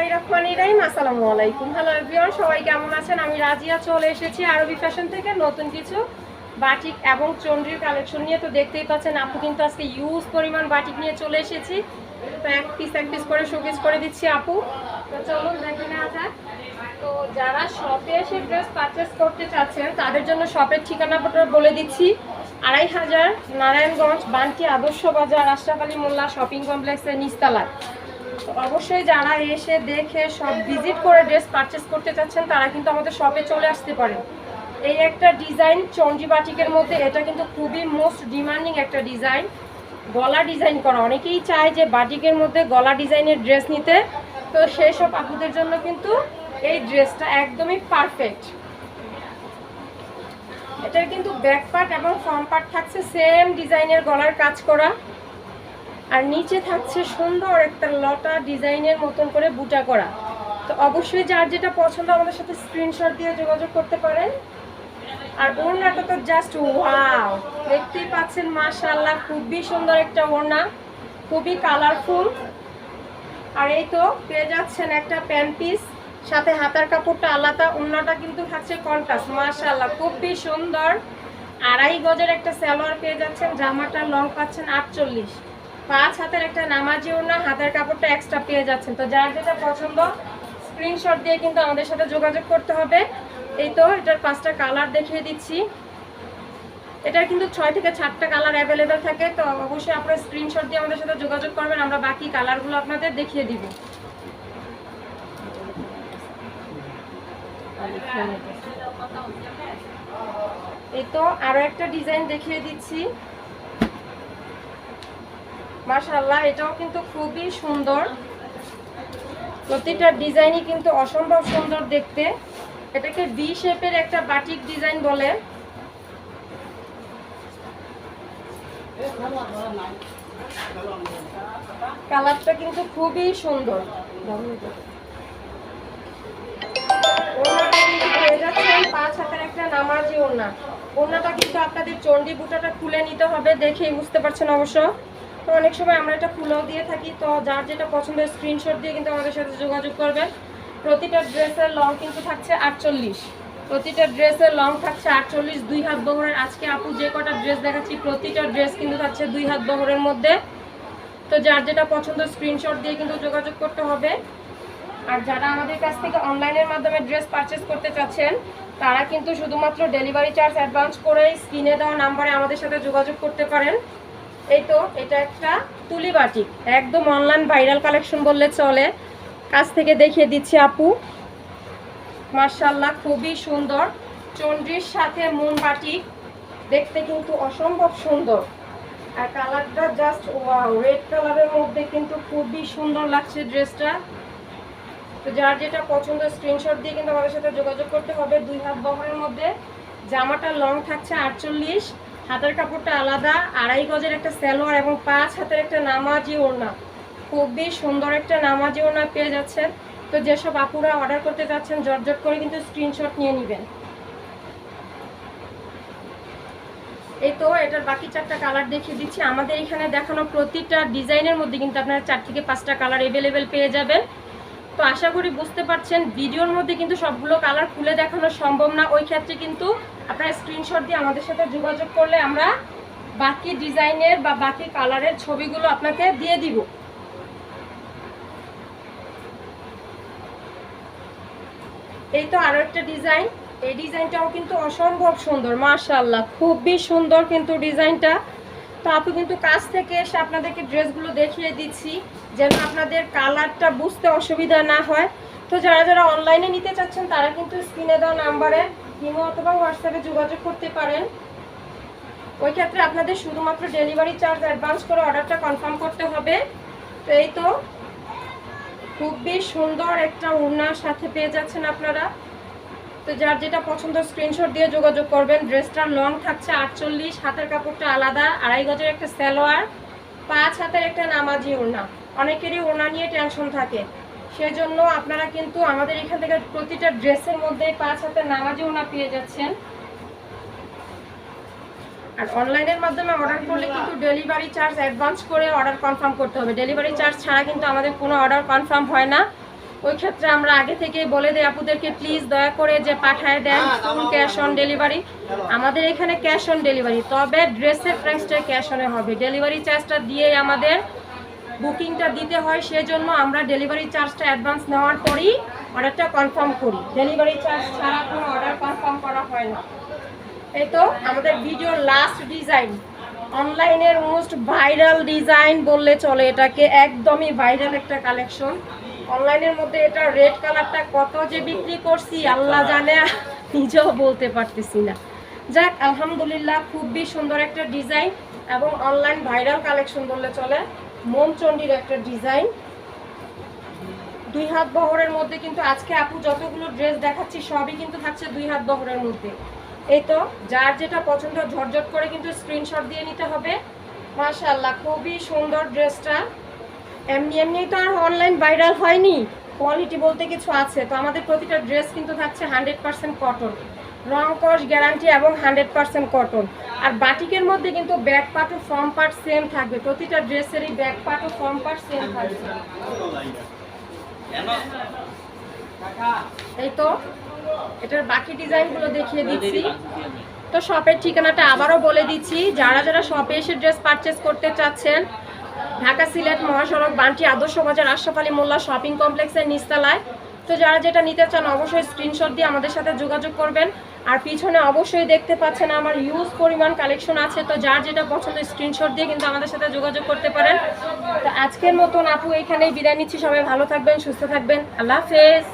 বিসমিল্লাহ রহমান ইরাহিম আসসালামু আলাইকুম। হ্যালো সবাই কেমন আছেন? আমি রাজিয়া চলে এসেছি আরবি ফ্যাশন থেকে নতুন কিছু বাটিক এবং কালেকশন নিয়ে। তো দেখতেই পাচ্ছেন, আপু কিন্তু আজকে ইউজ পরিমাণ বাটিক নিয়ে চলে এসেছি। এক পিস এক পিস করে করে দিচ্ছি আপু। তো চলুন তো যারা শপে এসে পারচেস করতে তাদের জন্য শপের ঠিকানাটা বলে দিচ্ছি। আড়াই হাজার নারায়ণগঞ্জ, বান্টি আদর্শ বাজার আশরাফ আলী মোল্লা শপিং কমপ্লেক্সের নিস্তালায় অবশ্যই যারা এসে দেখে সব ভিজিট করে ড্রেস পারচেস করতে চাচ্ছেন, তারা কিন্তু আমাদের শপে চলে আসতে পারেন। এই একটা ডিজাইন চন্ডি বাটিকের মধ্যে, এটা কিন্তু খুবই মোস্ট ডিমান্ডিং একটা ডিজাইন গলা ডিজাইন করা। অনেকেই চায় যে বাটিকের মধ্যে গলা ডিজাইনের ড্রেস নিতে। তো সেই সব আপুদের জন্য কিন্তু এই ড্রেসটা একদমই পারফেক্ট এটার কিন্তু ব্যাক পার্ট এবং ফ্রন্ট পার্ট থাকছে সেম ডিজাইনের গলার কাজ করা। আর নিচে থাকছে সুন্দর একটা লটা ডিজাইনের মতন করে বুটা করা। তো অবশ্যই যার যেটা পছন্দ আমাদের সাথে স্ক্রিনশট দিয়ে যোগাযোগ করতে পারেন। আর ওড়নাটা তো জাস্ট ওয়াও দেখতেই পাচ্ছেন, মাশাআল্লাহ, খুবই সুন্দর একটা ওড়না, খুবই কালারফুল আর এই তো পেয়ে যাচ্ছেন একটা প্যান্ট পিস, সাথে হাতার কাপড়টা আলাদা, ওড়নাটা কিন্তু থাকছে কন্ট্রাস্ট মাশাআল্লাহ, খুবই সুন্দর। আড়াই গজের একটা স্যালোয়ার পেয়ে যাচ্ছেন, জামাটার লং পাচ্ছেন আটচল্লিশ। পাঁচ হাতের একটা নামাজি না হাতের কাপড়টা এক্সট্রা পেয়ে যাচ্ছেন। তো যার যেটা পছন্দ স্ক্রিনশট দিয়ে কিন্তু আমাদের সাথে যোগাযোগ করতে হবে। এই তো, এটার পাঁচটা কালার দেখিয়ে দিচ্ছি। এটার কিন্তু ছয় থেকে সাতটা কালার অ্যাভেলেবেল থাকে, তো অবশ্যই আপনারা স্ক্রিনশট দিয়ে আমাদের সাথে যোগাযোগ করবেন, আমরা বাকি কালারগুলো আপনাদের দেখিয়ে দিব। এই তো আরও একটা ডিজাইন দেখিয়ে দিচ্ছি। মাশাআল্লাহ, এটাও কিন্তু খুবই সুন্দর। প্রতিটা ডিজাইনই কিন্তু অসম্ভব সুন্দর দেখতে। এটাকে বি শেপের একটা বাটিক ডিজাইন বলে। কালারটা কিন্তু খুবই সুন্দর। পাঁচ একটা নামাজি ওড়না। ওড়নাটা কিন্তু আপনাদের চণ্ডী বুটাটা খুলে নিতে হবে দেখেই বুঝতে পারছেন অবশ্য। তো অনেক সময় আমরা এটা খুলেও দিয়ে থাকি। তো যার যেটা পছন্দের স্ক্রিনশট দিয়ে কিন্তু আমাদের সাথে যোগাযোগ করবেন। প্রতিটা ড্রেসের লং কিন্তু থাকছে আটচল্লিশ। প্রতিটা ড্রেসের লং থাকছে আটচল্লিশ, দুই হাত বহরের। আজকে আপু যে কটা ড্রেস দেখাচ্ছি, প্রতিটা ড্রেস কিন্তু থাকছে দুই হাত বহরের মধ্যে। তো যার যেটা পছন্দ স্ক্রিনশট দিয়ে কিন্তু যোগাযোগ করতে হবে। আর যারা আমাদের কাছ থেকে অনলাইনের মাধ্যমে ড্রেস পারচেস করতে চাচ্ছেন, তারা কিন্তু শুধুমাত্র ডেলিভারি চার্জ অ্যাডভান্স করে স্ক্রিনে দেওয়া নাম্বারে আমাদের সাথে যোগাযোগ করতে পারেন। এই তো, এটা একটা তুলি বাটিক। একদম অনলাইন ভাইরাল কালেকশন বললে চলে। কাছ থেকে দেখিয়ে দিচ্ছি আপু। মার্শাল্লাহ খুবই সুন্দর। চন্ড্রির সাথে মুন বাটিক দেখতে কিন্তু অসম্ভব সুন্দর। আর কালারটা জাস্ট ওয়াও রেড কালারের মধ্যে কিন্তু খুবই সুন্দর লাগছে ড্রেসটা তো যার যেটা পছন্দ স্ক্রিনশট দিয়ে কিন্তু আমাদের সাথে যোগাযোগ করতে হবে। দুই হাত বহরের মধ্যে। জামাটা লং থাকছে আটচল্লিশ। হাতের কাপড়টা আলাদা, আড়াই গজের একটা স্যালোয়ার এবং পাঁচ হাতের একটা নামাজি ওড়না। খুবই সুন্দর একটা নামাজি ওড়না পেয়ে যাচ্ছেন। তো যেসব আপুরা অর্ডার করতে যাচ্ছেন জটজট করে কিন্তু স্ক্রিনশট নিয়ে নেবেন। এই তো এটার বাকি চারটা কালার দেখিয়ে দিচ্ছি। আমাদের এখানে দেখানো প্রতিটা ডিজাইনের মধ্যে কিন্তু আপনারা চার থেকে পাঁচটা কালার অ্যাভেলেবেল পেয়ে যাবেন। তো আশা করি বুঝতে পারছেন, ভিডিওর মধ্যে কিন্তু সবগুলো কালার খুলে দেখানো সম্ভব না। ওই ক্ষেত্রে কিন্তু আপনারা স্ক্রিনশট দিয়ে আমাদের সাথে যোগাযোগ করলে আমরা বাকি ডিজাইনের বা বাকি কালারের ছবিগুলো আপনাকে দিয়ে দিব। এই তো আরও একটা ডিজাইন। এই ডিজাইনটাও কিন্তু অসম্ভব সুন্দর, মাশাআল্লাহ, খুবই সুন্দর কিন্তু ডিজাইনটা। তো আপনি কিন্তু কাছ থেকে এসে আপনাদেরকে ড্রেসগুলো দেখিয়ে দিচ্ছি। যেন আপনাদের কালারটা বুঝতে অসুবিধা না হয়। তো যারা যারা অনলাইনে নিতে চাচ্ছেন, তারা কিন্তু স্ক্রিনে দেওয়া নাম্বারে ইমো অথবা হোয়াটসঅ্যাপে যোগাযোগ করতে পারেন। ওই ক্ষেত্রে আপনাদের শুধুমাত্র ডেলিভারি চার্জ অ্যাডভান্স করে অর্ডারটা কনফার্ম করতে হবে। তো এই তো, খুবই সুন্দর একটা ওড়নার সাথে পেয়ে যাচ্ছেন আপনারা। তো যার যেটা পছন্দ স্ক্রিনশট দিয়ে যোগাযোগ করবেন। ড্রেসটা লং থাকছে আটচল্লিশ, হাতের কাপড়টা আলাদা, আড়াই গজের একটা সালোয়ার, পাঁচ হাতের একটা নামাজি ওড়না অনেকেরই ওড়না নিয়ে টেনশন থাকে। সেজন্য আপনারা কিন্তু আমাদের এখান থেকে প্রতিটা ড্রেসের মধ্যে পাঁচ হাতে নামাজি ওড়না পেয়ে যাচ্ছেন। আর অনলাইনের মাধ্যমে অর্ডার করলে কিন্তু ডেলিভারি চার্জ অ্যাডভান্স করে অর্ডার কনফার্ম করতে হবে। ডেলিভারি চার্জ ছাড়া কিন্তু আমাদের কোনো অর্ডার কনফার্ম হয় না। ওই ক্ষেত্রে আমরা আগে থেকেই বলে দিই আপুদেরকে প্লিজ দয়া করে যে পাঠায় দেন ফুল ক্যাশ অন ডেলিভারি আমাদের এখানে ক্যাশ অন ডেলিভারি তবে ড্রেসের প্রাইসটা ক্যাশ অনে হবে। ডেলিভারি চার্জটা দিয়ে আমাদের বুকিংটা দিতে হয় সেজন্য আমরা ডেলিভারি চার্জটা অ্যাডভান্স নেওয়ার পরই অর্ডারটা কনফার্ম করি। ডেলিভারি চার্জ ছাড়া কোনো অর্ডার কনফার্ম করা হয় না। এই তো আমাদের ভিডিওর লাস্ট ডিজাইন অনলাইনের মোস্ট ভাইরাল ডিজাইন বললে চলে এটাকে একদমই ভাইরাল একটা কালেকশন অনলাইনের মধ্যে এটা রেড কালারটা কত যে বিক্রি করছি আল্লাহ জানে নিজেও বলতে পারতেছি না। যাক আলহামদুলিল্লাহ খুবই সুন্দর একটা ডিজাইন এবং অনলাইন ভাইরাল কালেকশন বললে চলে। মোমচন্ডির একটা ডিজাইন। দুই হাত বহরের মধ্যে কিন্তু আজকে আপু যতগুলো ড্রেস দেখাচ্ছি, সবই কিন্তু থাকছে দুই হাত বহরের মধ্যে। এই তো, যার যেটা পছন্দ ঝটঝট করে কিন্তু স্ক্রিনশট দিয়ে নিতে হবে। মাশাআল্লাহ, খুবই সুন্দর ড্রেসটা। এমনি এমনি তো আর অনলাইন ভাইরাল হয়নি। কোয়ালিটি বলতে কিছু আছে। তো আমাদের প্রতিটা ড্রেস কিন্তু থাকছে হান্ড্রেড পার্সেন্ট কটন রং কস গ্যারান্টি এবং হান্ড্রেড পার্সেন্ট কটন আর বাটিকের মধ্যে কিন্তু ব্যাক পার্ট ও ফর্ম পার্ট সেম থাকবে। প্রতিটা ড্রেসেরই ব্যাক পার্ট ও ফর্ম পার্ট সেম থাকবে। এই তো এটার বাকি ডিজাইনগুলো দেখিয়ে দিচ্ছি। তো শপের ঠিকানাটা আবারও বলে দিচ্ছি। যারা যারা শপে এসে ড্রেস পারচেস করতে চাচ্ছেন ঢাকা সিলেট মহাসড়ক বান্টি আদর্শ বাজার আশরাফ আলী মোল্লা শপিং কমপ্লেক্সের নিস্তালায় তো যারা যেটা নিতে চান অবশ্যই স্ক্রিনশট দিয়ে আমাদের সাথে যোগাযোগ করবেন। আর পিছনে অবশ্যই দেখতে পাচ্ছেন আমার ইউজ পরিমাণ কালেকশন আছে। তো যার যেটা পছন্দ স্ক্রিনশট দিয়ে কিন্তু আমাদের সাথে যোগাযোগ করতে পারেন। তো আজকের মতন আপু এখানেই বিদায় নিচ্ছি। সবাই ভালো থাকবেন, সুস্থ থাকবেন। আল্লাহ হাফেজ।